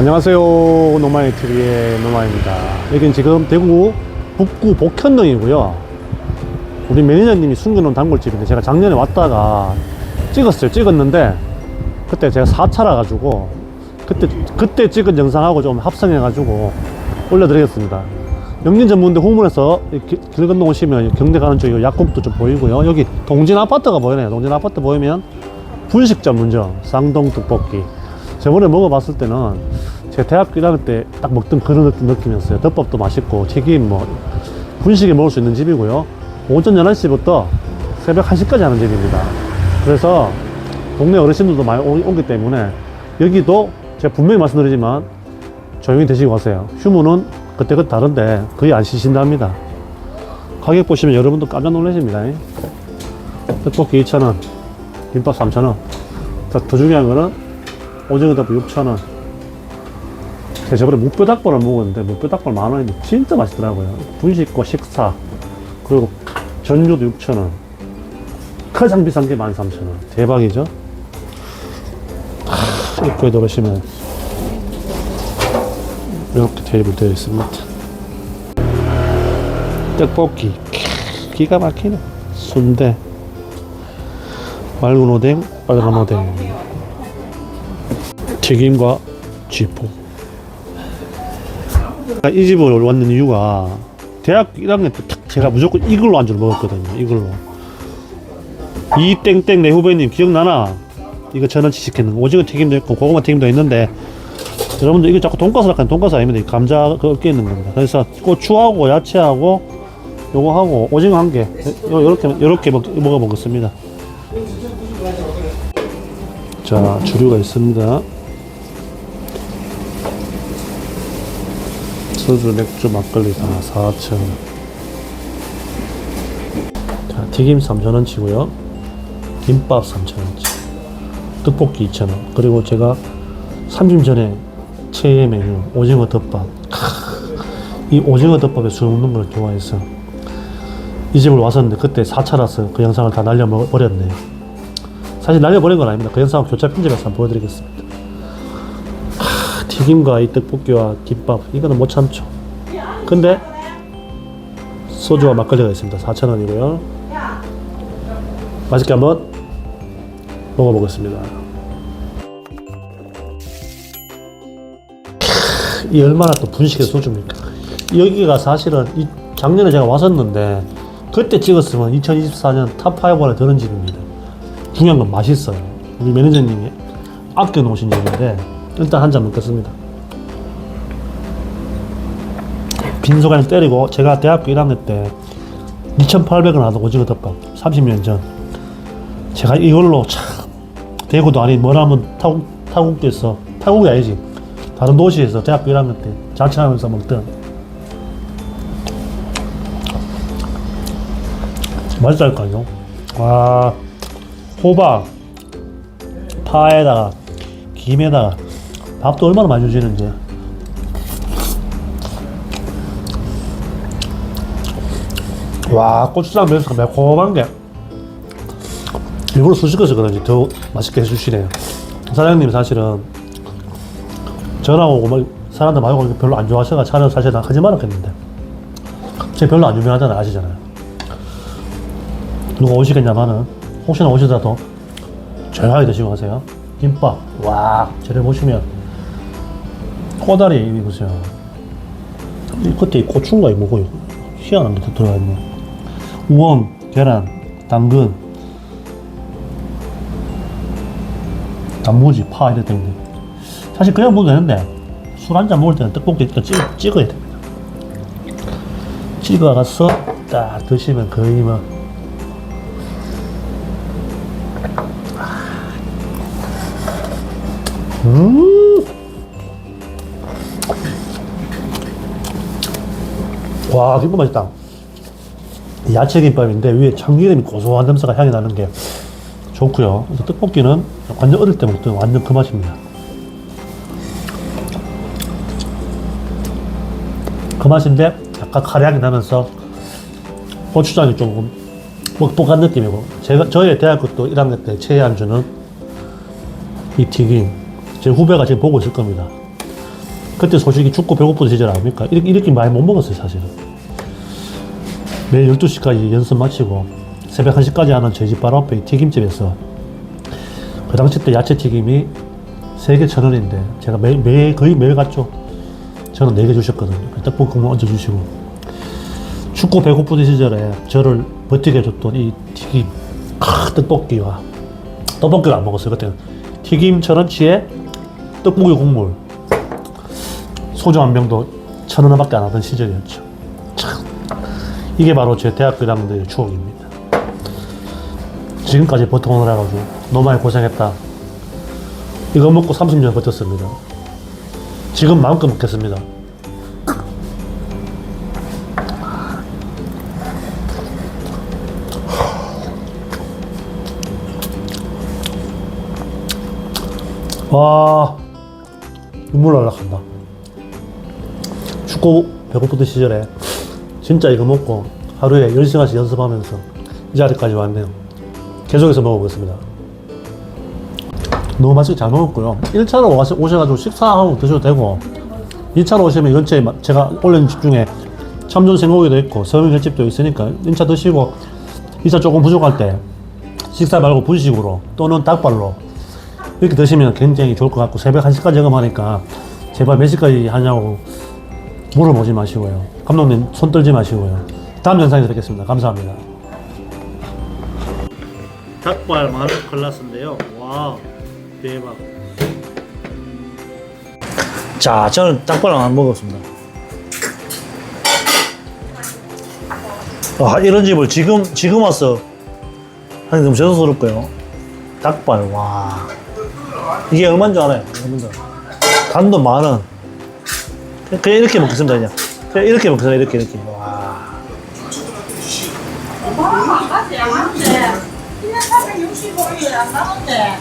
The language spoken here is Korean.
안녕하세요. 노마이 TV의 노마입니다. 여기는 지금 대구 북구 복현동이고요. 우리 매니저님이 숨겨놓은 단골집인데 제가 작년에 왔다가 찍었어요. 찍었는데 그때 제가 4차라 가지고 그때 그때 찍은 영상하고 좀 합성해 가지고 올려드리겠습니다. 영진 전문대 후문에서 이 길- 길 건너 오시면 경대 가는 쪽에 약국도 좀 보이고요. 여기 동진 아파트가 보이네요. 동진 아파트 보이면 분식 전문점 쌍동 떡볶이 저번에 먹어봤을 때는 제가 대학교 1학년 때 딱 먹던 그런 느낌, 느낌이었어요 덮밥도 맛있고 튀김 뭐 분식에 먹을 수 있는 집이고요. 오전 11시부터 새벽 1시까지 하는 집입니다. 그래서 동네 어르신들도 많이 오, 오기 때문에 여기도 제가 분명히 말씀드리지만 조용히 드시고 가세요. 휴무는 그때그때 다른데 거의 안 쉬신답니다. 가격 보시면 여러분도 깜짝 놀라십니다. 떡볶이 2,000원 김밥 3,000원. 자, 더 중요한 거는 오징어 덮밥 6,000원. 제가 저번에 무뼈 닭발을 먹었는데 무뼈 닭발 만 원인데 진짜 맛있더라고요. 분식과 식사 그리고 전류도 6,000원. 가장 비싼 게 13,000원. 대박이죠? 하, 입구에 들어오시면 이렇게 테이블 되어 있습니다. 떡볶이 기가 막히네. 순대 맑은 오뎅, 빨간 오뎅, 튀김과 쥐포. 이 집을 왔는 이유가 대학교 1학년 때탁 제가 무조건 이걸로 안주를 먹었거든요. 이걸로. 이 땡땡 내 후배님 기억나나? 이거 전원치 시키는 거. 오징어 튀김도 있고 고구마 튀김도 있는데 여러분들 이거 자꾸 돈가스라 하는 돈가스 아닙니다. 이 감자 그껴 있는 겁니다. 그래서 고추하고 야채하고 요거 하고 오징어 한 개. 요- 요렇게 요렇게 먹, 먹어 먹었습니다. 자, 주류가 있습니다. 소주, 맥주, 막걸리 다 4,000원. 자, 튀김 3,000원 치고요. 김밥 3,000원 치. 떡볶이 2,000원. 그리고 제가 3일 전에 최애 메뉴 오징어 덮밥. 이 오징어 덮밥에 술 먹는 걸 좋아해서 이 집을 왔었는데 그때 4차라서 그 영상을 다 날려버렸네요. 사실 날려버린 건 아닙니다. 그 영상 교차 편집해서 한번 보여드리겠습니다. 하, 튀김과 이 떡볶이와 김밥 이거는 못 참죠. 근데 소주와 막걸리가 있습니다. 4,000원이고요. 맛있게 한번 먹어보겠습니다. 이 얼마나 또 분식의 소주입니까? 여기가 사실은 이 작년에 제가 왔었는데 그때 찍었으면 2024년 탑5 안에 드는 집입니다. 중요한 건 맛있어요. 우리 매니저님이 아껴 놓으신 집인데 일단 한 잔 먹겠습니다. 빈소간을 때리고 제가 대학교 1학년 때 2,800원 하던 오징어 덮밥 30년 전 제가 이걸로 참 대구도 아닌 뭐라면 타국 타국에서 타국이 아니지 다른 도시에서 대학교 1학년 때 자취하면서 먹던 맛있다니까요. 와 호박 파에다가 김에다가 밥도 얼마나 많이 주시는지. 와 고추장 면수가 매콤한 게. 일부러 수식해서 그런지 더 맛있게 해주시네요. 사장님 사실은 전화 오고 막 사람들 많이 오고 별로 안 좋아하셔가 차는 사실 난 거짓말 했는데. 제 별로 안 유명하잖아요 아시잖아요. 누가 오시겠냐마는 혹시나 오시더라도 조용하게 드시고 가세요. 김밥, 와, 저를 보시면 꼬다리 이거 보세요. 이 끝에 이 고추인가 이 뭐고 이거 희한한 게 들어가 있네. 우엉, 계란, 당근, 단무지, 파 이렇게 되는데 사실 그냥 먹어도 되는데 술 한 잔 먹을 때는 떡볶이 일단 찍, 찍어야 됩니다. 찍어가서 딱 드시면 거의 뭐 음. 와, 김밥 맛있다. 야채 김밥인데 위에 참기름이 고소한 냄새가 향이 나는 게 좋고요. 그래서 떡볶이는 완전 어릴 때 먹던 완전 그 맛입니다. 그 맛인데 약간 카레향이 나면서 고추장이 조금 뻑뻑한 느낌이고 제가 저희 대학교 또 1학년 때 최애 안주는 이 튀김 제 후배가 지금 보고 있을 겁니다. 그때 소식이 춥고 배고픈 시절 아닙니까? 이렇게, 이렇게 많이 못 먹었어요, 사실은. 매일 12시까지 연습 마치고 새벽 1시까지 하는 저희 집 바로 앞에 이 튀김집에서 그 당시 때 야채 튀김이 3개 천 원인데 제가 매, 매, 거의 매일 갔죠. 저는 4개 주셨거든요. 그 떡볶이 국물 얹어주시고. 춥고 배고픈 시절에 저를 버티게 해줬던 이 튀김, 크, 떡볶이와 떡볶이를 안 먹었어요. 그때는 튀김 천 원치에 떡볶이 국물 소주 한 병도 천 원밖에 안 하던 시절이었죠. 참 이게 바로 제 대학교 때의 추억입니다. 지금까지 버텨오느라 가지고 너무 많이 고생했다. 이거 먹고 30년 버텼습니다. 지금 마음껏 먹겠습니다. 와, 눈물 날락한다. 춥고 배고프던 시절에 진짜 이거 먹고 하루에 10시간씩 연습하면서 이 자리까지 왔네요. 계속해서 먹어보겠습니다. 너무 맛있게 잘 먹었고요. 1차로 오셔가지고 식사하고 드셔도 되고 2차로 오시면 이 근처에 마- 제가 올린 집 중에 참전 생고기도 있고 서민 횟집도 있으니까 1차 드시고 2차 조금 부족할 때 식사 말고 분식으로 또는 닭발로 이렇게 드시면 굉장히 좋을 것 같고 새벽 1시까지 영업하니까 제발 몇 시까지 하냐고 물어보지 마시고요. 감독님 손 떨지 마시고요. 다음 영상에서 뵙겠습니다. 감사합니다. 닭발 마늘 클라스인데요. 와 대박. 자, 저는 닭발을 안 먹었습니다. 아, 이런 집을 지금, 지금 와서 하니 너무 죄송스럽고요. 닭발, 와. 이게 얼마인 줄 알아요? 얼마인 줄 알아요? 간도 만 원. 그냥 이렇게 먹겠습니다, 그냥. 그냥 이렇게 먹겠습니다, 이렇게, 이렇게. 와. 엄마랑 안 가지, 안 하는데. 1년 465일 안 나는데.